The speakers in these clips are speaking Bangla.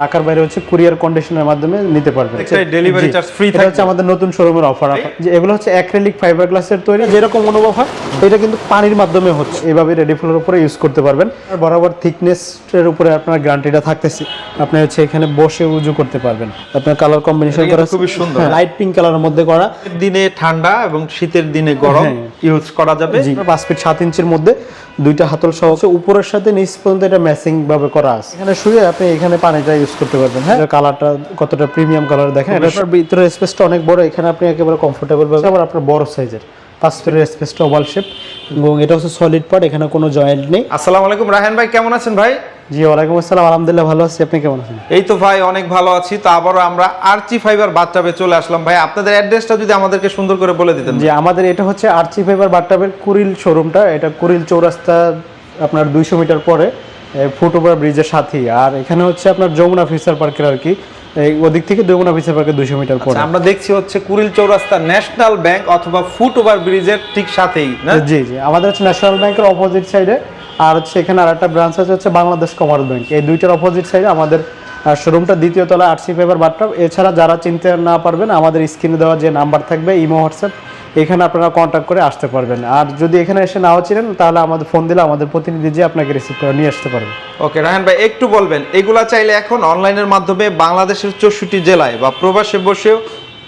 ঢাকার বাইরে হচ্ছে কুরিয়ার কন্ডিশনের মাধ্যমে নিতে পারবেন। প্রত্যেকটাই delivery জি, charge free এটা হচ্ছে আমাদের নতুন শোরুমের অফার যে এগুলো হচ্ছে অ্যাক্রিলিক ফাইবার গ্লাসের তৈরি যেরকম অনুভব হয় এটা কিন্তু পানির মাধ্যমে হচ্ছে। এইভাবে রেডি ফুলের উপরে ইউজ করতে পারবেন। আর বরাবর thickness এর উপরে আপনার গ্যারান্টিটা থাকতেছে। আপনি হচ্ছে এখানে বসে উজু করতে পারবেন। আপনার কালার কম্বিনেশন করা খুবই সুন্দর। লাইট পিঙ্ক কালারের মধ্যে করা। দিনে ঠান্ডা এবং শীতের দিনে গরম হ্যাঁ। ইউজ করা যাবে। জি পাঁচ ফিট সাত ইঞ্চির মধ্যে। দুইটা হাতল সহ। উপরের সাথে নিচ পর্যন্ত এটা ম্যাচিং ভাবে করা আছে। এখানে শুয়ে আপনি এখানে পানিটা ইউজ করতে পারবেন হ্যাঁ? কালারটা কতটা প্রিমিয়াম কালার দেখেন এটা ভিতরে স্পেসটা অনেক বড় এখানে আপনি একেবারে কমফোর্টেবল ভাবে আবার আপনার বড় সাইজের পাঁচ ফিটের স্পেসটা ওভাল শেপ এবং এটা হচ্ছে সলিড পার্ট এখানে কোনো জয়েন্ট নেই। আসসালামু আলাইকুম রাহান ভাই কেমন আছেন ভাই? জি ওয়ালাইকুম আসসালাম আলহামদুলিল্লাহ ভালো আছি। আপনি কেমন আছেন? এই তো ভাই অনেক ভালো আছি। তো আবারও আমরা আরচি ফাইবার বাচ্চাবে চলে আসলাম। ভাই আপনাদের অ্যাড্রেসটা যদি আমাদেরকে সুন্দর করে বলে দিতেন। যে আমাদের এটা হচ্ছে আর্চি ফাইবার বাট্টাবের কুরিল শোরুমটা এটা কুরিল চৌরাস্তা আপনার দুইশো মিটার পরে ফুট ওভার ব্রিজের সাথেই। আর এখানে হচ্ছে আপনার যমুনা ফিচার পার্কের আর কি। এই ওদিক থেকে যমুনা ফিচার পার্কের দুইশো মিটার পরে। আচ্ছা, আমরা দেখছি হচ্ছে কুড়িল চৌরাস্তা ন্যাশনাল ব্যাংক অথবা ফুট ওভার ব্রিজের ঠিক সাথেই জি জি। আমাদের হচ্ছে ন্যাশনাল ব্যাংকের অপোজিট সাইডে আর হচ্ছে এখানে আর একটা ব্রাঞ্চ আছে হচ্ছে বাংলাদেশ কমার্স ব্যাংক এই দুইটার অপোজিট সাইডে আমাদের শোরুমটা দ্বিতীয় তলা আরসি পেপার বাট্টা। এছাড়া যারা চিনতে না পারবেন আমাদের স্ক্রিনে দেওয়া যে নাম্বার থাকবে ইমো হোয়াটসঅ্যাপ এখানে আপনারা কন্ট্যাক্ট করে আসতে পারবেন। আর যদি এখানে এসে নাও চিনেন তাহলে আমাদের ফোন দিলে আমাদের প্রতিনিধি যে আপনাকে রিসিভ করে নিয়ে আসতে পারবে। ওকে রাহান ভাই একটু বলবেন এগুলা চাইলে এখন অনলাইনের মাধ্যমে বাংলাদেশের চৌষট্টি জেলায় বা প্রবাসে বসেও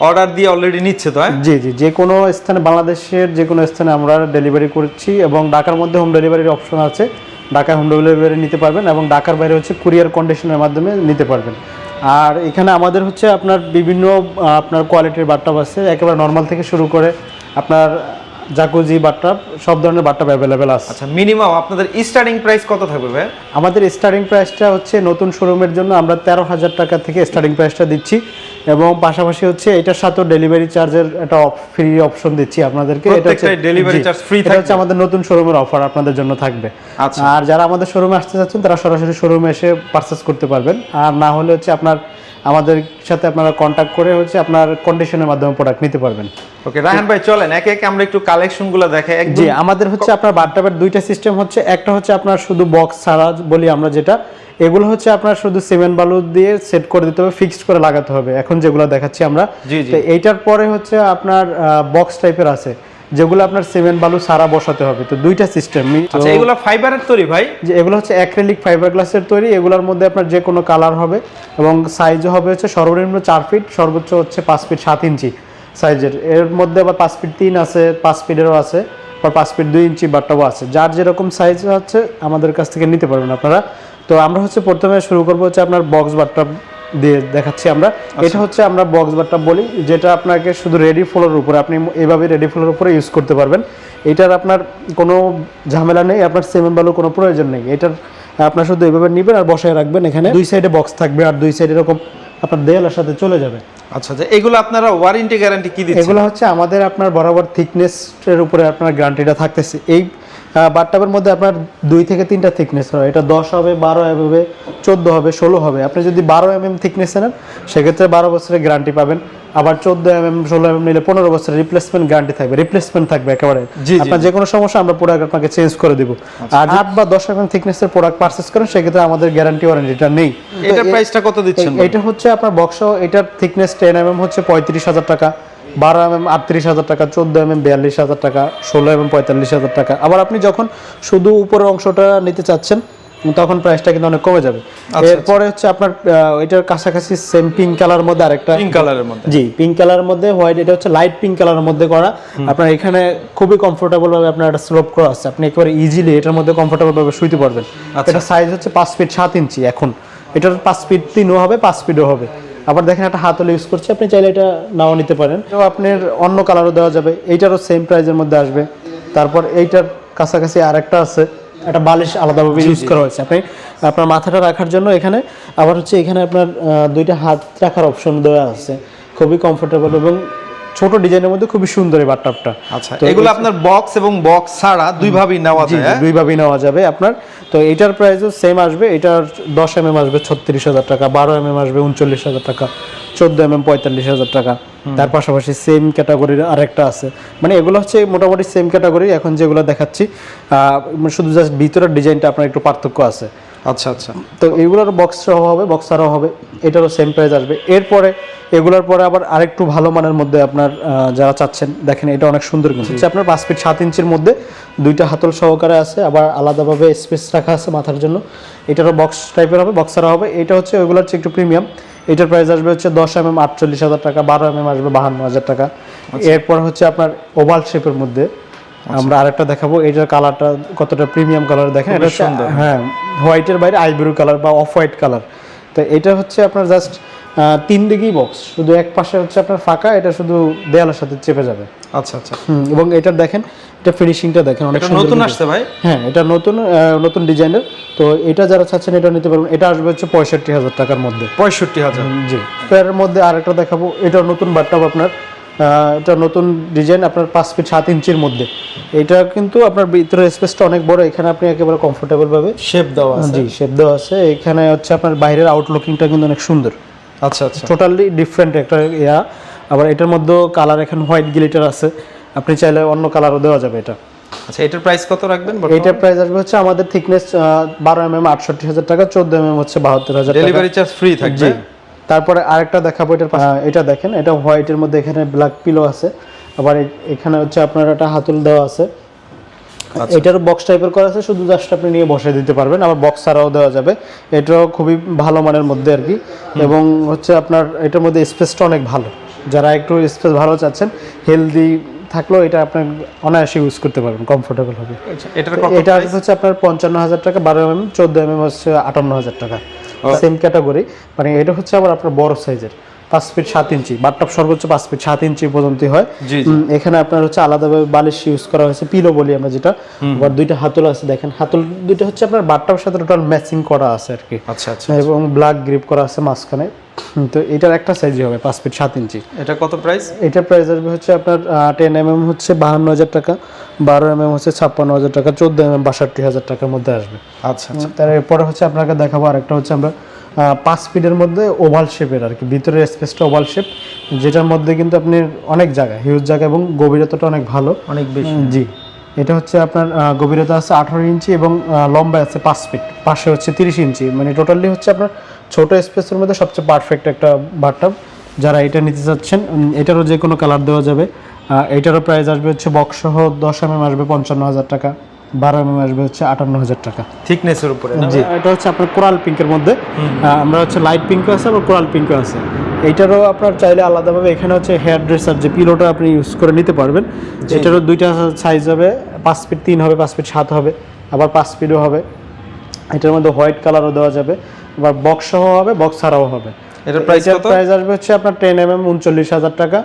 অর্ডার দিয়ে অলরেডি নিচ্ছে তো হ্যাঁ? জি জি যে কোনো স্থানে বাংলাদেশের যে কোনো স্থানে আমরা ডেলিভারি করছি এবং ঢাকার মধ্যে হোম ডেলিভারির অপশন আছে। ঢাকায় হোম ডেলিভারি নিতে পারবেন এবং ঢাকার বাইরে হচ্ছে কুরিয়ার কন্ডিশনের মাধ্যমে নিতে পারবেন। আর এখানে আমাদের হচ্ছে আপনার বিভিন্ন আপনার কোয়ালিটির বাট্টাপ আছে। একেবারে নর্মাল থেকে শুরু করে আপনার জাকুজি বাট্টাপ সব ধরনের বাট্টাপ অ্যাভেলেবেল আছে। আচ্ছা মিনিমাম আপনাদের স্টার্টিং প্রাইস কত থাকবে ভাই? আমাদের স্টার্টিং প্রাইসটা হচ্ছে নতুন শোরুমের জন্য আমরা তেরো হাজার টাকা থেকে স্টার্টিং প্রাইসটা দিচ্ছি। এবং পাশাপাশি হচ্ছে এটার সাথেও ডেলিভারি চার্জের একটা ফ্রি অপশন দিচ্ছি আপনাদেরকে। এটা হচ্ছে প্রত্যেকটাই delivery জি, charge এটা হচ্ছে আমাদের নতুন শোরুমের অফার আপনাদের জন্য থাকবে। আচ্ছা। আর যারা আমাদের শোরুমে আসতে চাচ্ছেন তারা সরাসরি শোরুমে এসে পারচেস করতে পারবেন। আর না হলে হচ্ছে আপনার আমাদের সাথে আপনারা কন্ট্যাক্ট করে হচ্ছে আপনার কন্ডিশনের মাধ্যমে প্রোডাক্ট নিতে পারবেন। ওকে রাহান ভাই চলেন। একে একে আমরা একটু কালেকশনগুলো দেখে একদম জি আমাদের হচ্ছে আপনার বাথটাবের দুইটা সিস্টেম হচ্ছে। একটা হচ্ছে আপনার শুধু বক্স ছাড়া বলি আমরা যেটা। এগুলো হচ্ছে আপনার শুধু সিমেন্ট বালু দিয়ে সেট করে দিতে হবে ফিক্সড করে লাগাতে হবে। এখন যেগুলো দেখাচ্ছি আমরা। তো এইটার পরে হচ্ছে আপনার বক্স টাইপের আছে যেগুলো আপনার সিমেন্ট বালু সারা বসাতে হবে। তো দুইটা সিস্টেম আচ্ছা এগুলো ফাইবারের তৈরি ভাই? যে এগুলো হচ্ছে অ্যাক্রিলিক ফাইবার গ্লাসের তৈরি এগুলোর মধ্যে আপনার যে কোনো কালার হবে এবং সাইজও হবে হচ্ছে সর্বনিম্ন চার ফিট সর্বোচ্চ হচ্ছে পাঁচ ফিট সাত ইঞ্চি সাইজের এর। মধ্যে আবার পাঁচ ফিট তিন আছে পাঁচ ফিটেরও আছে বা পাঁচ ফিট দুই ইঞ্চি বাট্টাও আছে। যার যেরকম সাইজ হচ্ছে আমাদের কাছ থেকে নিতে পারবেন আপনারা। তো আমরা হচ্ছে প্রথমে শুরু করব হচ্ছে আপনার বক্স বাট্টা দিয়ে দেখাচ্ছি আমরা। এটা হচ্ছে আমরা বক্স বাট্টা বলি যেটা আপনাকে শুধু রেডি ফ্লোরের উপরে আপনি এভাবে রেডি ফ্লোরের উপরে ইউজ করতে পারবেন। এটার আপনার কোনো ঝামেলা নেই আপনার সেমেন্ট বালু কোনো প্রয়োজন নেই। এটার আপনার শুধু এইভাবে নেবেন আর বসায় রাখবেন। এখানে দুই সাইডে বক্স থাকবে আর দুই সাইডে এরকম আপনার দেয়ালের সাথে চলে যাবে। আচ্ছা আচ্ছা এগুলো আপনারা ওয়ারেন্টি গ্যারান্টি কি দিচ্ছেন? এগুলো হচ্ছে আমাদের আপনার বরাবর থিকনেসের উপরে আপনার গ্যারান্টিটা থাকতেছে। এই বাটটাবের মধ্যে আপনার দুই থেকে তিনটা থিকনেস হয়। এটা দশ হবে বারো এম হবে চোদ্দ হবে ষোলো হবে। আপনি যদি বারো এম এম থিকনেস নেন সেক্ষেত্রে বারো বছরের গ্যারান্টি পাবেন। আবার চোদ্দ এম এম ষোলো এম এম নিলে পনেরো বছরের রিপ্লেসমেন্ট গ্যারান্টি থাকবে। রিপ্লেসমেন্ট থাকবে একেবারে। আপনার যে কোনো সমস্যা আমরা প্রোডাক্ট আপনাকে চেঞ্জ করে দিব। আর আট বা দশ এম এম থিকনেসের প্রোডাক্ট পারচেস করেন সেক্ষেত্রে আমাদের গ্যারান্টি ওয়ারেন্টিটা নেই। এটার প্রাইসটা কত দিচ্ছেন এটা হচ্ছে আপনার বক্স এটার থিকনেস টেন এম এম হচ্ছে পঁয়ত্রিশ হাজার টাকা। বারো এম এম আটত্রিশ হাজার টাকা চোদ্দ এম এম বিয়াল্লিশ হাজার টাকা ষোলো এম এম পঁয়তাল্লিশ হাজার টাকা। আবার আপনি যখন শুধু উপরের অংশটা নিতে চাচ্ছেন তখন প্রাইসটা কিন্তু অনেক কমে যাবে। এরপরে হচ্ছে আপনার এটার কাছাকাছি সেম পিঙ্ক কালার মধ্যে আরেকটা পিঙ্ক কালারের মধ্যে। জি পিঙ্ক কালারের মধ্যে হোয়াইট এটা হচ্ছে লাইট পিঙ্ক কালারের মধ্যে করা। আপনার এখানে খুবই কমফোর্টেবল ভাবে আপনার একটা স্লোপ করা আছে। আপনি একেবারে ইজিলি এটার মধ্যে কমফোর্টেবল ভাবে শুইতে পারবেন। এটা সাইজ হচ্ছে পাঁচ ফিট সাত ইঞ্চি এখন। এটার পাঁচ ফিট তিনও হবে পাঁচ ফিটও হবে। আবার দেখেন একটা হাতলে ইউজ করছে আপনি চাইলে এটা নাও নিতে পারেন। আপনার অন্য কালারও দেওয়া যাবে এইটারও সেম প্রাইজের মধ্যে আসবে। তারপর এইটার কাছাকাছি আর একটা আছে একটা বালিশ আলাদাভাবে ইউজ করা হয়েছে। আপনি আপনার মাথাটা রাখার জন্য এখানে আবার হচ্ছে এখানে আপনার দুইটা হাত রাখার অপশন দেওয়া আছে। খুবই কমফোর্টেবল এবং ছোট ডিজাইনের মধ্যে খুবই সুন্দর এই বাথটাবটা আচ্ছা এগুলো আপনার বক্স এবং বক্স ছাড়া দুই ভাবেই নেওয়া যায় হ্যাঁ? দুইভাবেই নেওয়া যাবে আপনার। তো এটার প্রাইসও সেম আসবে এটার দশ এম এম আসবে ছত্রিশ হাজার টাকা বারো এম এম আসবে উনচল্লিশ হাজার টাকা চোদ্দ এম এম পঁয়তাল্লিশ হাজার টাকা। তার পাশাপাশি সেম ক্যাটাগরির আরেকটা আছে। মানে এগুলো হচ্ছে মোটামুটি সেম ক্যাটাগরি এখন যেগুলো দেখাচ্ছি শুধু জাস্ট ভিতরের ডিজাইনটা আপনার একটু পার্থক্য আছে। আচ্ছা আচ্ছা। তো এগুলোর বক্স সহ হবে বক্স ছাড়াও হবে এটারও সেম প্রাইস আসবে। এরপরে এগুলোর পরে আবার আরেকটু ভালো মানের মধ্যে আপনার যারা চাচ্ছেন দেখেন এটা অনেক সুন্দর কিন্তু। আপনার পাঁচ ফিট সাত ইঞ্চির মধ্যে দুইটা হাতল সহকারে আছে আবার আলাদাভাবে স্পেস রাখা আছে মাথার জন্য। এটারও বক্স টাইপের হবে বক্স ছাড়া হবে। এটা হচ্ছে ওইগুলোর চেয়ে একটু প্রিমিয়াম এটার প্রাইস আসবে হচ্ছে দশ এম এম আটচল্লিশ হাজার টাকা বারো এম এম আসবে বাহান্ন হাজার টাকা। এরপর হচ্ছে আপনার ওভাল শেপের মধ্যে আমরা আরেকটা দেখাবো। এটার কালারটা কতটা প্রিমিয়াম কালার দেখেন এটা হচ্ছে হ্যাঁ হোয়াইটের বাইরে আইব্রু কালার বা অফ হোয়াইট কালার। তো এটা হচ্ছে আপনার জাস্ট তিন দিকেই বক্স শুধু এক পাশে হচ্ছে আপনার ফাঁকা এটা শুধু দেয়ালের সাথে চেপে যাবে। আচ্ছা আচ্ছা। এবং এটা দেখেন এটা ফিনিশিংটা দেখেন অনেক সুন্দর নতুন আসছে ভাই? হ্যাঁ এটা নতুন নতুন ডিজাইনের। তো এটা যারা চাচ্ছেন এটা নিতে পারবেন। এটা আসবে হচ্ছে পঁয়ষট্টি হাজার টাকার মধ্যে। পঁয়ষট্টি হাজার। জি। তো এর মধ্যে আরেকটা দেখাবো। এটা নতুন বাটটাপ আপনার এটা নতুন ডিজাইন আপনার পাঁচ ফিট সাত ইঞ্চির মধ্যে। এটা কিন্তু আপনার ভিতরে স্পেসটা অনেক বড় এখানে আপনি একেবারে কমফোর্টেবল ভাবে শেপ দেওয়া আছে। জি শেপ দেওয়া আছে। এখানে হচ্ছে আপনার বাইরের আউটলুকিংটা কিন্তু অনেক সুন্দর। আচ্ছা আচ্ছা। টোটালি ডিফারেন্ট একটা ইয়া। আবার এটার মধ্যেও কালার এখানে হোয়াইট গ্লিটার আছে। আপনি চাইলে অন্য কালারও দেওয়া যাবে এটা। আচ্ছা এটার প্রাইস কত রাখবেন? এইটার প্রাইস আসবে হচ্ছে আমাদের থিকনেস বারো এম এম আটষট্টি হাজার টাকা চোদ্দ এম এম হচ্ছে বাহাত্তর হাজার টাকা। ডেলিভারি চার্জ ফ্রি থাকবে? জি। তারপরে আরেকটা দেখাবো এটার এটা দেখেন এটা হোয়াইটের মধ্যে এখানে ব্ল্যাক পিলো আছে। আবার এখানে হচ্ছে আপনার একটা হাতুল দেওয়া আছে। আচ্ছা। এটার বক্স টাইপের করা আছে শুধু জাস্ট আপনি নিয়ে বসে দিতে পারবেন আবার বক্স ছাড়াও দেওয়া যাবে। এটাও খুবই ভালো মানের মধ্যে আর কি। এবং হচ্ছে আপনার এটার মধ্যে স্পেসটা অনেক ভালো। যারা একটু স্পেস ভালো চাচ্ছেন হেলদি থাকলেও এটা আপনার অনায়াসে ইউজ করতে পারবেন কমফোর্টেবল হবে। আচ্ছা, এটা হচ্ছে আপনার পঞ্চান্ন হাজার টাকা বারো এম এম চোদ্দ এম এম হচ্ছে আটান্ন হাজার টাকা। সেম ক্যাটাগরি মানে এটা হচ্ছে আবার আপনার বড় সাইজের পাঁচ ফিট সাত ইঞ্চি বাটটপ সর্বোচ্চ পাঁচ ফিট সাত ইঞ্চি পর্যন্ত হয়। এখানে আপনার হচ্ছে আলাদাভাবে বালিশ ইউজ করা হয়েছে পিলো বলি আমরা যেটা। আবার দুইটা হাতল আছে দেখেন। হাতল দুইটা হচ্ছে আপনার বাটটপের সাথে টোটাল ম্যাচিং করা আছে আর কি। আচ্ছা আচ্ছা এবং ব্ল্যাক গ্রিপ করা আছে মাঝখানে। তো এটার একটা সাইজই হবে পাঁচ ফিট সাত ইঞ্চি। এটা কত প্রাইস এটা প্রাইস আসবে হচ্ছে আপনার টেন এম এম হচ্ছে বাহান্ন হাজার টাকা বারো এম এম হচ্ছে ছাপ্পান্ন হাজার টাকা চোদ্দ এম এম বাষট্টি হাজার টাকার মধ্যে আসবে। আচ্ছা আচ্ছা। তারপরে হচ্ছে আপনাকে দেখাবো আরেকটা হচ্ছে আমরা পাঁচ ফিটের মধ্যে ওভাল শেপের আর কি। ভিতরের স্পেসটা ওভাল শেপ যেটার মধ্যে কিন্তু আপনি অনেক জায়গা হিউজ জায়গা এবং গভীরতাটা অনেক ভালো। অনেক বেশি। জি। এটা হচ্ছে আপনার গভীরতা আছে আঠারো ইঞ্চি এবং লম্বা আছে পাঁচ ফিট পাশে হচ্ছে তিরিশ ইঞ্চি। মানে টোটালি হচ্ছে আপনার ছোট স্পেসের মধ্যে সবচেয়ে পারফেক্ট একটা বাথটাব যারা এটা নিতে চাচ্ছেন এটারও যে কোনো কালার দেওয়া যাবে। এটারও প্রাইস আসবে হচ্ছে বক্স সহ দশ এম এম আসবে পঞ্চান্ন হাজার টাকা। বারো এম এম আসবে হচ্ছে আটান্ন হাজার টাকা। থিকনেসের উপরে জি। এটা হচ্ছে আপনার কোরাল পিঙ্কের মধ্যে। আমরা হচ্ছে লাইট পিঙ্কও আছে আবার কোরাল পিঙ্কও আছে। এইটারও আপনার চাইলে আলাদাভাবে এখানে হচ্ছে হেয়ার ড্রেসার যে পিলোটা আপনি ইউজ করে নিতে পারবেন এটারও দুইটা সাইজ হবে পাঁচ ফিট তিন হবে পাঁচ ফিট সাত হবে আবার পাঁচ ফিটও হবে। এটার মধ্যে হোয়াইট কালারও দেওয়া যাবে আবার বক্স সহ হবে বক্স ছাড়াও হবে। এটার প্রাইস প্রাইস আসবে হচ্ছে আপনার টেন এম এম উনচল্লিশ হাজার টাকা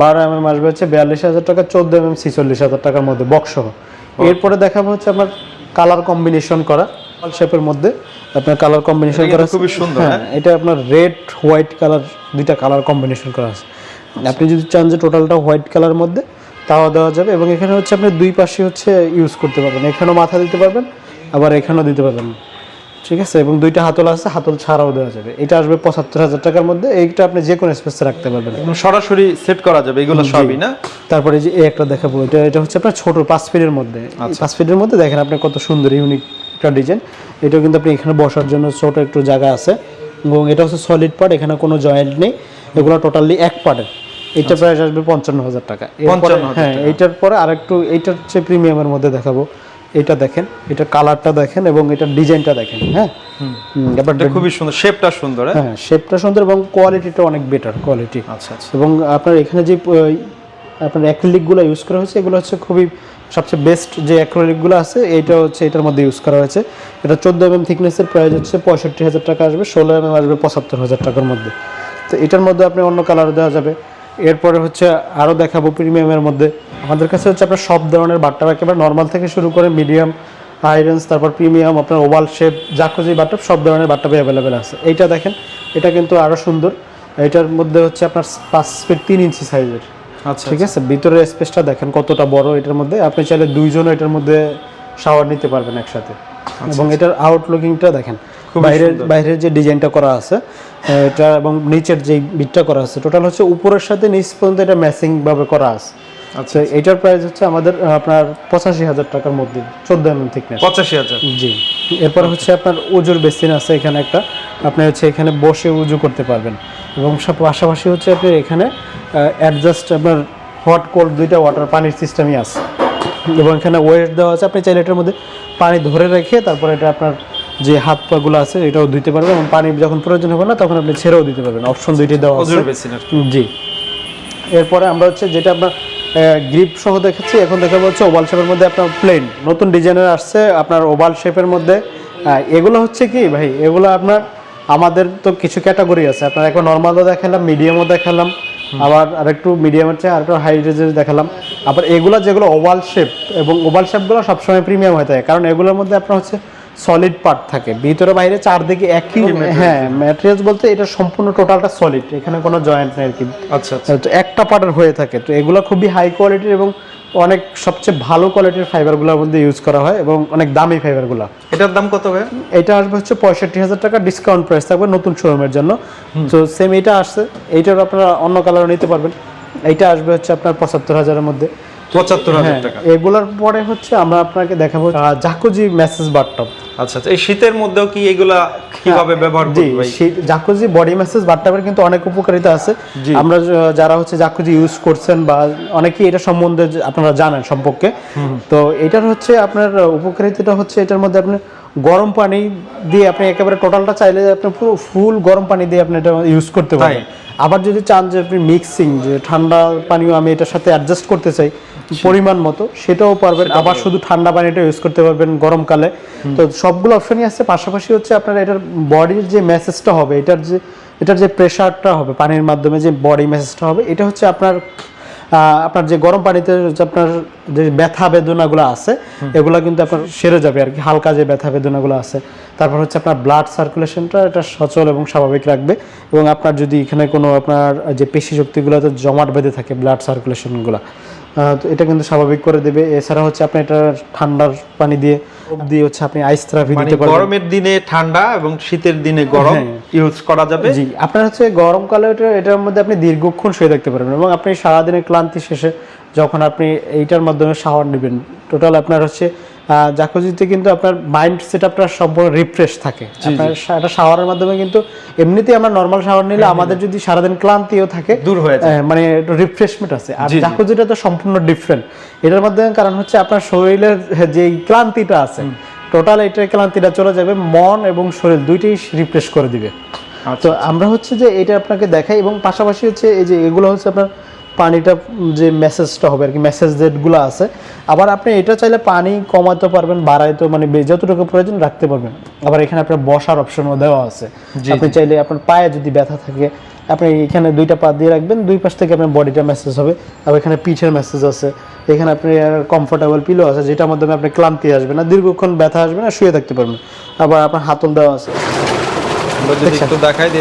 বারো এম এম আসবে হচ্ছে বিয়াল্লিশ হাজার টাকা চোদ্দ এম এম ছিচল্লিশ হাজার টাকার মধ্যে বক্স সহ। এরপরে দেখাবো হচ্ছে আমার কালার কম্বিনেশন করা শেপের মধ্যে আপনার কালার কম্বিনেশন করা খুবই সুন্দর, হ্যাঁ এটা আপনার রেড হোয়াইট কালার দুইটা কালার কম্বিনেশন করা আছে। আপনি যদি চান যে টোটালটা হোয়াইট কালার মধ্যে তাও দেওয়া যাবে এবং এখানে হচ্ছে আপনি দুই পাশে হচ্ছে ইউজ করতে পারবেন। এখানেও মাথা দিতে পারবেন আবার এখানেও দিতে পারবেন। ঠিক আছে? এবং দুইটা হাতল আছে হাতল ছাড়াও দেওয়া যাবে। এটা আসবে পঁচাত্তর হাজার টাকার মধ্যে। এইটা আপনি যে কোনো স্পেসে রাখতে পারবেন। সরাসরি সেট করা যাবে এগুলো সবই না? তারপরে যে একটা দেখাবো এটা এটা হচ্ছে আপনার ছোট পাঁচ ফিটের মধ্যে। পাঁচ ফিটের মধ্যে দেখেন আপনি কত সুন্দর ইউনিক একটা ডিজাইন এটাও কিন্তু আপনি এখানে বসার জন্য ছোট একটু জায়গা আছে। এবং এটা হচ্ছে সলিড পার্ট এখানে কোনো জয়েন্ট নেই। এগুলো টোটালি এক পার্টের এটা প্রাইস আসবে পঞ্চান্ন হাজার টাকা। হ্যাঁ এইটার পরে আরেকটু এইটার হচ্ছে প্রিমিয়ামের মধ্যে দেখাবো। এটা দেখেন এটা কালারটা দেখেন এবং এটার ডিজাইনটা দেখেন হ্যাঁ? এটা খুবই সুন্দর শেপটা সুন্দর হ্যাঁ? হ্যাঁ শেপটা সুন্দর এবং কোয়ালিটিটা অনেক বেটার কোয়ালিটি আচ্ছা আচ্ছা। এবং আপনার এখানে যে আপনার অ্যাক্রিলিকগুলো ইউজ করা হয়েছে এগুলো হচ্ছে খুবই সবচেয়ে বেস্ট যে অ্যাক্রিলিকগুলো আছে এইটা হচ্ছে এটার মধ্যে ইউজ করা হয়েছে। এটা চোদ্দ এম এম থিকনেসের প্রাইস হচ্ছে পঁয়ষট্টি হাজার টাকা আসবে ষোলো এম এম আসবে পঁচাত্তর হাজার টাকার মধ্যে। তো এটার মধ্যে আপনি অন্য কালার দেওয়া যাবে। এরপরে হচ্ছে আরও দেখাবো প্রিমিয়ামের মধ্যে। আমাদের কাছে হচ্ছে আপনার সব ধরনের বাট্টা একেবারে নর্মাল থেকে শুরু করে মিডিয়াম আয়রনস তারপর প্রিমিয়াম আপনার ওভাল শেপ যা খুঁজি বাট্টাপ সব ধরনের বাট্টাপ অ্যাভেলেবেল আছে। এইটা দেখেন এটা কিন্তু আরও সুন্দর। এটার মধ্যে হচ্ছে আপনার পাঁচ ফিট তিন ইঞ্চি সাইজের আচ্ছা ঠিক আছে? ভিতরের স্পেসটা দেখেন কতটা বড় এটার মধ্যে। আপনি চাইলে দুইজনও এটার মধ্যে শাওয়ার নিতে পারবেন একসাথে। এবং এটার আউটলুকিংটা দেখেন বাইরের বাইরের যে ডিজাইনটা করা আছে এটা এবং নিচের যে বিটটা করা আছে টোটাল হচ্ছে উপরের সাথে নিচ পর্যন্ত এটা ম্যাচিং ভাবে করা আছে। আচ্ছা এটার প্রাইস হচ্ছে আমাদের আপনার পঁচাশি হাজার টাকার মধ্যে চোদ্দ এম এম থিকনেস পঁচাশি হাজার। জি। এরপর হচ্ছে আপনার উজুর বেসিন আছে এখানে একটা আপনি হচ্ছে এখানে বসে উজু করতে পারবেন। এবং সব পাশাপাশি হচ্ছে আপনি এখানে অ্যাডজাস্ট আপনার হট কোল্ড দুইটা ওয়াটার পানির সিস্টেমই আছে। এবং এখানে ওয়েট দেওয়া আছে আপনি চাইলে এটার মধ্যে পানি ধরে রেখে তারপর এটা আপনার যে হাত পাগুলো আছে এটাও ধুতে পারবেন এবং পানি যখন প্রয়োজন হবে না তখন আপনি ছেড়েও দিতে পারবেন। অপশন দুইটি দেওয়া আছে। জি। এরপরে আমরা হচ্ছে যেটা আপনার গ্রিপ সহ দেখাচ্ছি এখন দেখাবো হচ্ছে ওভাল শেপের মধ্যে আপনার প্লেন নতুন ডিজাইনের আসছে আপনার ওভাল শেপের মধ্যে। এগুলো হচ্ছে কি ভাই এগুলো আপনার আমাদের তো কিছু ক্যাটাগরি আছে। আপনার এখন নর্মালও দেখালাম মিডিয়ামও দেখালাম আবার আরেকটু মিডিয়ামের চেয়ে আরেকটু হাই রেঞ্জের দেখালাম। আবার এগুলো যেগুলো ওভাল শেপ এবং ওভাল শেপগুলো সবসময় প্রিমিয়াম হয়ে থাকে কারণ এগুলোর মধ্যে আপনার হচ্ছে সলিড পার্ট থাকে। ভিতরে বাইরে চারদিকে একই হ্যাঁ ম্যাটেরিয়ালস বলতে এটা সম্পূর্ণ টোটালটা সলিড এখানে কোনো জয়েন্ট নেই আর কি। আচ্ছা আচ্ছা। তো একটা পার্টের হয়ে থাকে। তো এগুলো খুবই হাই কোয়ালিটির এবং অনেক সবচেয়ে ভালো কোয়ালিটির ফাইবারগুলোর মধ্যে ইউজ করা হয় এবং অনেক দামি ফাইবারগুলো এটার দাম কত ভাই? এটা আসবে হচ্ছে পঁয়ষট্টি হাজার টাকা ডিসকাউন্ট প্রাইস থাকবে নতুন শোরুমের জন্য। তো সেম এটা আসছে। এইটার আপনারা অন্য কালারও নিতে পারবেন। এইটা আসবে হচ্ছে আপনার পঁচাত্তর হাজারের মধ্যে। পঁচাত্তর হাজার হ্যাঁ টাকা। এগুলোর পরে হচ্ছে আমরা আপনাকে দেখাবো জাকুজি মেসেজ বাটটপ আচ্ছা আচ্ছা এই শীতের মধ্যেও কি এগুলা কীভাবে ব্যবহার জি ভাই জাকুজি বডি ম্যাসেজ বাথটাবের কিন্তু অনেক উপকারিতা আছে। আমরা যারা হচ্ছে জাকুজি ইউজ করছেন বা অনেকেই এটা সম্বন্ধে আপনারা জানেন সম্পর্কে। তো এটার হচ্ছে আপনার উপকারিতাটা হচ্ছে এটার মধ্যে আপনি গরম পানি দিয়ে আপনি একেবারে টোটালটা চাইলে আপনি পুরো ফুল গরম পানি দিয়ে আপনি এটা ইউজ করতে পারেন। আবার যদি চান যে আপনি মিক্সিং যে ঠান্ডা পানিও আমি এটার সাথে অ্যাডজাস্ট করতে চাই পরিমাণ মতো সেটাও পারবেন। আবার শুধু ঠান্ডা পানিটা ইউজ করতে পারবেন গরমকালে তো সবগুলো অপশনই আছে পাশাপাশি হচ্ছে আপনার এটার বডির যে মেসেজটা হবে এটার যে এটার যে প্রেশারটা হবে পানির মাধ্যমে যে বডি মেসেজটা হবে এটা হচ্ছে আপনার আপনার যে গরম পানিতে আপনার যে ব্যথা বেদনাগুলো আছে এগুলো কিন্তু আপনার সেরে যাবে আর কি হালকা যে ব্যথা বেদনাগুলো আছে। তারপর হচ্ছে আপনার ব্লাড সার্কুলেশনটা এটা সচল এবং স্বাভাবিক রাখবে। এবং আপনার যদি এখানে কোনো আপনার যে পেশি শক্তিগুলোতে জমাট বেঁধে থাকে ব্লাড সার্কুলেশনগুলো তো এটা কিন্তু স্বাভাবিক করে দেবে। এছাড়া হচ্ছে আপনি এটা ঠান্ডার পানি দিয়ে দিয়ে হচ্ছে আপনি আইস থেরাপি মানে দিতে পারবেন। গরমের দিনে ঠান্ডা এবং শীতের দিনে গরম হ্যাঁ। ইউজ করা যাবে। জি আপনার হচ্ছে গরমকালে এটা এটার মধ্যে আপনি দীর্ঘক্ষণ শুয়ে থাকতে পারবেন এবং আপনি সারাদিনের ক্লান্তি শেষে যখন আপনি এইটার মাধ্যমে শাওয়ার নেবেন টোটাল আপনার হচ্ছে জাকুজিতে কিন্তু আপনার মাইন্ড সেট আপটা সম্পূর্ণ রিফ্রেশ থাকে। আপনার একটা শাওয়ারের মাধ্যমে কিন্তু এমনিতেই আমরা নর্মাল শাওয়ার নিলে আমাদের যদি সারাদিন ক্লান্তিও থাকে দূর হয়ে যায়। মানে রিফ্রেশমেন্ট আছে। আর জাকুজিটা তো সম্পূর্ণ ডিফারেন্ট এটার মধ্যে কারণ হচ্ছে আপনার শরীরের যে ক্লান্তিটা আছে টোটাল এটার ক্লান্তিটা চলে যাবে মন এবং শরীর দুইটাই রিফ্রেশ করে দিবে। তো আমরা হচ্ছে যে এটা আপনাকে দেখাই এবং পাশাপাশি হচ্ছে এই যে এগুলো হচ্ছে আপনার পানিটা যে মেসেজটা হবে আর কি মেসেজ যেগুলো আছে আবার আপনি এটা চাইলে পানি কমাতে পারবেন বাড়াইতে মানে যতটুকু প্রয়োজন রাখতে পারবেন। আবার এখানে আপনার বসার অপশনও দেওয়া আছে। আপনি চাইলে আপনার পায়ে যদি ব্যথা থাকে আপনি এখানে দুইটা পা দিয়ে রাখবেন দুই পাশ থেকে আপনার বডিটা মেসেজ হবে। আবার এখানে পিঠের মেসেজ আছে। এখানে আপনি কমফোর্টেবল পিলো আছে যেটার মাধ্যমে আপনি ক্লান্তি আসবে না দীর্ঘক্ষণ ব্যথা আসবে না শুয়ে থাকতে পারবেন। আবার আপনার হাতল দেওয়া আছে।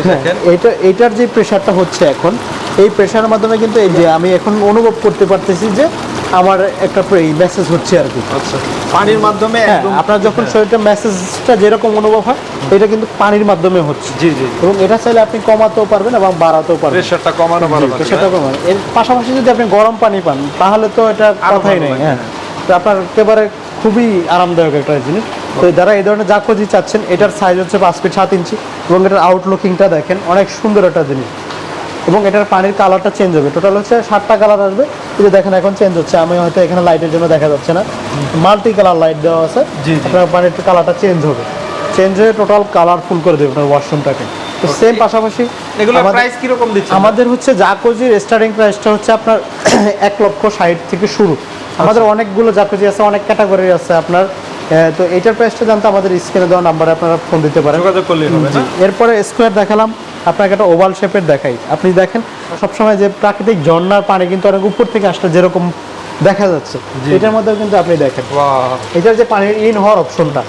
হ্যাঁ, এটা এটার যে প্রেশারটা হচ্ছে এখন এই প্রেশারের মাধ্যমে কিন্তু এই যে আমি এখন অনুভব করতে পারতেছি যে আমার একটা মেসেজ হচ্ছে আর কি। আচ্ছা। পানির মাধ্যমে হ্যাঁ আপনার যখন শরীরটা মেসেজটা যেরকম অনুভব হয় এটা কিন্তু পানির মাধ্যমে হচ্ছে। জি জি। এবং এটা চাইলে আপনি কমাতেও পারবেন এবং বাড়াতেও পারবেন। প্রেশারটা কমানো ভালো লাগবে সেটা কমান। এর পাশাপাশি যদি আপনি গরম পানি পান তাহলে তো এটা কথাই নেই হ্যাঁ। তো আপনার একেবারে খুবই আরামদায়ক একটা জিনিস। তো যারা এই ধরনের জাকোজি চাচ্ছেন এটার সাইজ হচ্ছে পাঁচ ফিট সাত ইঞ্চি এবং এটার আউটলুকিংটা দেখেন অনেক সুন্দর একটা জিনিস। এবং এটার পানির কালারটা চেঞ্জ হবে। টোটাল হচ্ছে সাতটা কালার আসবে। এই যে দেখেন এখন চেঞ্জ হচ্ছে। আমি হয়তো এখানে লাইটের জন্য দেখা যাচ্ছে না। মাল্টি কালার লাইট দেওয়া আছে। আপনার পানির কালারটা চেঞ্জ হবে। চেঞ্জ হয়ে টোটাল কালারফুল করে দেবে আপনার ওয়াশরুমটাকে তো সেম পাশাপাশি আমাদের- প্রাইস কীরকম দিচ্ছে আমাদের হচ্ছে জাকোজির স্টার্টিং প্রাইসটা হচ্ছে আপনার এক লক্ষ ষাট থেকে শুরু। আমাদের অনেকগুলো জাকোজি আছে অনেক ক্যাটাগরি আছে আপনার। তো এইটার প্রাইসটা জানতে আমাদের স্ক্রিনে দেওয়া নাম্বারে আপনারা ফোন দিতে পারেন। যোগাযোগ করলেই হবে এরপরে স্কোয়ার দেখালাম আপনাকে একটা ওভাল শেপের দেখাই। আপনি দেখেন সবসময় যে প্রাকৃতিক ঝর্ণার পানি কিন্তু অনেক উপর থেকে আসলে যেরকম দেখা যাচ্ছে এটার মধ্যেও কিন্তু আপনি দেখেন। এটার যে পানির ইন হওয়ার অপশনটা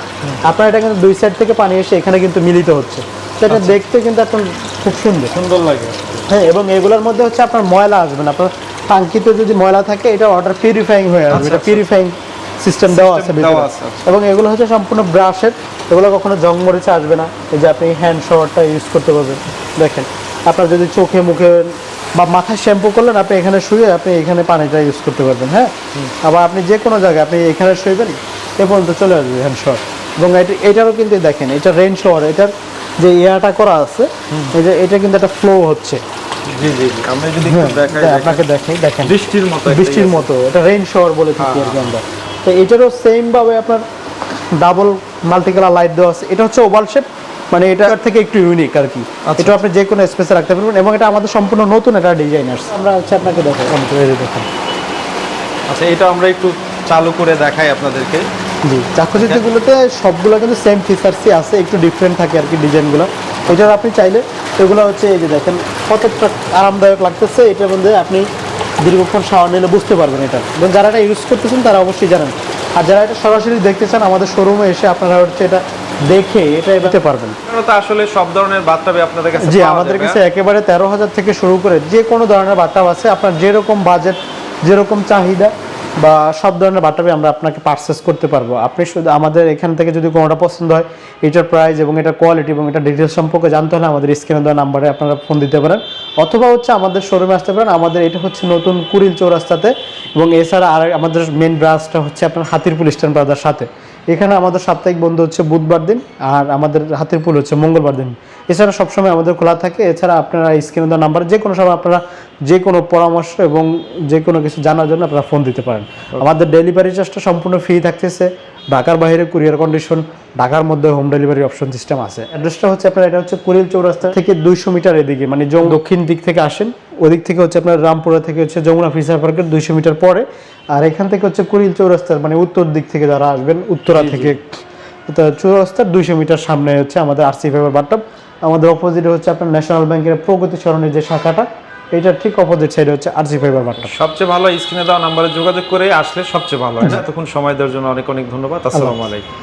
আপনার এটা কিন্তু দুই সাইড থেকে পানি এসে এখানে কিন্তু মিলিত হচ্ছে। সেটা দেখতে কিন্তু এখন খুব সুন্দর। সুন্দর লাগে। হ্যাঁ এবং এগুলোর মধ্যে হচ্ছে আপনার ময়লা আসবে না। আপনার টাঙ্কিতে যদি ময়লা থাকে এটা ওয়াটার পিউরিফাইং হয়ে আসবে। এটা পিউরিফাইং সিস্টেম দেওয়া আছে। আচ্ছা। এবং এগুলো হচ্ছে সম্পূর্ণ ব্রাশের এগুলো কখনো জং মরিচে আসবে না। এই যে আপনি হ্যান্ড শাওয়ারটা ইউজ করতে পারবেন। দেখেন আপনার যদি চোখে মুখে বা মাথায় শ্যাম্পু করলেন আপনি এখানে শুয়ে আপনি এখানে পানিটা ইউজ করতে পারবেন হ্যাঁ? আবার আপনি যে কোনো জায়গায় আপনি এখানে শুইবেন এ পর্যন্ত চলে আসবে হ্যান্ড শট এবং এটা এটারও কিন্তু দেখেন এটা রেন শোয়ার এটার যে ইয়াটা করা আছে এই যে এটা কিন্তু একটা ফ্লো হচ্ছে। জি জি জি। আমরা যদি হ্যাঁ, দেখেন। আপনাকে দেখাই দেখেন। বৃষ্টির মতো বৃষ্টির ইয়ে। মতো এটা রেইন শাওয়ার বলে থাকি আমরা। তো এটারও সেম ভাবে আপনার ডাবল মাল্টি কালার লাইট দেওয়া আছে। এটা হচ্ছে ওভাল শেপ মানে এটার থেকে একটু ইউনিক আর কি। আচ্ছা। এটা আপনি যে কোনো স্পেসে রাখতে পারবেন এবং এটা আমাদের সম্পূর্ণ নতুন একটা ডিজাইন আসছে আমরা হচ্ছে আপনাকে দেখাই আমি তো এই দেখেন। আচ্ছা এটা আমরা একটু চালু করে দেখাই আপনাদেরকে। জি চাকুচিত্রগুলোতে সবগুলো কিন্তু সেম ফিচার্সই আছে একটু ডিফারেন্ট থাকে আর কি ডিজাইনগুলো। এটার আপনি চাইলে এগুলো হচ্ছে এই যে দেখেন কতটা আরামদায়ক লাগতেছে এটার মধ্যে আপনি দীর্ঘক্ষণ শাওয়ার নিলে বুঝতে পারবেন এটা। এবং যারা এটা ইউজ করতেছেন তারা অবশ্যই জানেন। আর যারা এটা সরাসরি দেখতে চান আমাদের শোরুমে এসে আপনারা হচ্ছে এটা দেখে এটা এবারে পারবেন। তো আসলে সব ধরনের বাথটাবে আপনাদের কাছে জি আমাদের কাছে হ্যাঁ? একেবারে তেরো হাজার থেকে শুরু করে যে কোনো ধরনের বাথটাব আছে। আপনার যেরকম বাজেট যেরকম চাহিদা বা সব ধরনের বাটাবে আমরা আপনাকে পারচেস করতে পারব। আপনি শুধু আমাদের এখান থেকে যদি কোনোটা পছন্দ হয়, এটার প্রাইস এবং এটার কোয়ালিটি এবং এটা ডিটেলস সম্পর্কে জানতে হলে আমাদের স্ক্রিনে দেওয়া নাম্বারে আপনারা ফোন দিতে পারেন। অথবা হচ্ছে আমাদের শোরুমে আসতে পারেন, আমাদের এটা হচ্ছে নতুন কুড়িল চৌরাস্তাতে এবং এছাড়া আর আমাদের মেন ব্রাঞ্চটা হচ্ছে আপনার হাতিরপুল স্ট্যান্ড প্লাজার সাথে। এখানে আমাদের সাপ্তাহিক বন্ধ হচ্ছে বুধবার দিন আর আমাদের হাতের পুল হচ্ছে মঙ্গলবার দিন। এছাড়া সবসময় আমাদের খোলা থাকে। এছাড়া আপনারা স্ক্রিনে দেওয়া নাম্বার যে কোনো সময় আপনারা যে কোনো পরামর্শ এবং যে কোনো কিছু জানার জন্য আপনারা ফোন দিতে পারেন। আমাদের ডেলিভারি চার্জটা সম্পূর্ণ ফ্রি থাকতেছে। ঢাকার বাইরে কুরিয়ার কন্ডিশন ঢাকার মধ্যে হোম ডেলিভারি অপশন সিস্টেম আছে। অ্যাড্রেসটা হচ্ছে আপনার এটা হচ্ছে কুরিল চৌরাস্তা থেকে দুইশো মিটার এদিকে মানে দক্ষিণ দিক থেকে আসেন। ওদিক থেকে হচ্ছে আপনার রামপুরা থেকে হচ্ছে যমুনা ফিসার পার্কের দুইশো মিটার পরে। আর এখান থেকে হচ্ছে কুরিল চৌরাস্তার মানে উত্তর দিক থেকে যারা আসবেন উত্তরা থেকে চৌরাস্তার দুইশো মিটার সামনে হচ্ছে আমাদের আরসি ফাইবার বাট্টাপ আমাদের অপোজিটে হচ্ছে আপনার ন্যাশনাল ব্যাংকের প্রগতি সরণের যে শাখাটা এটা ঠিক অপোজিট সাইডে হচ্ছে আরজি ফাইবার বাটন সবচেয়ে ভালো স্ক্রিনে দেওয়া নাম্বারে যোগাযোগ করে আসলে সবচেয়ে ভালো হয় তখন সময় দেওয়ার জন্য অনেক অনেক ধন্যবাদ। আসসালামু আলাইকুম।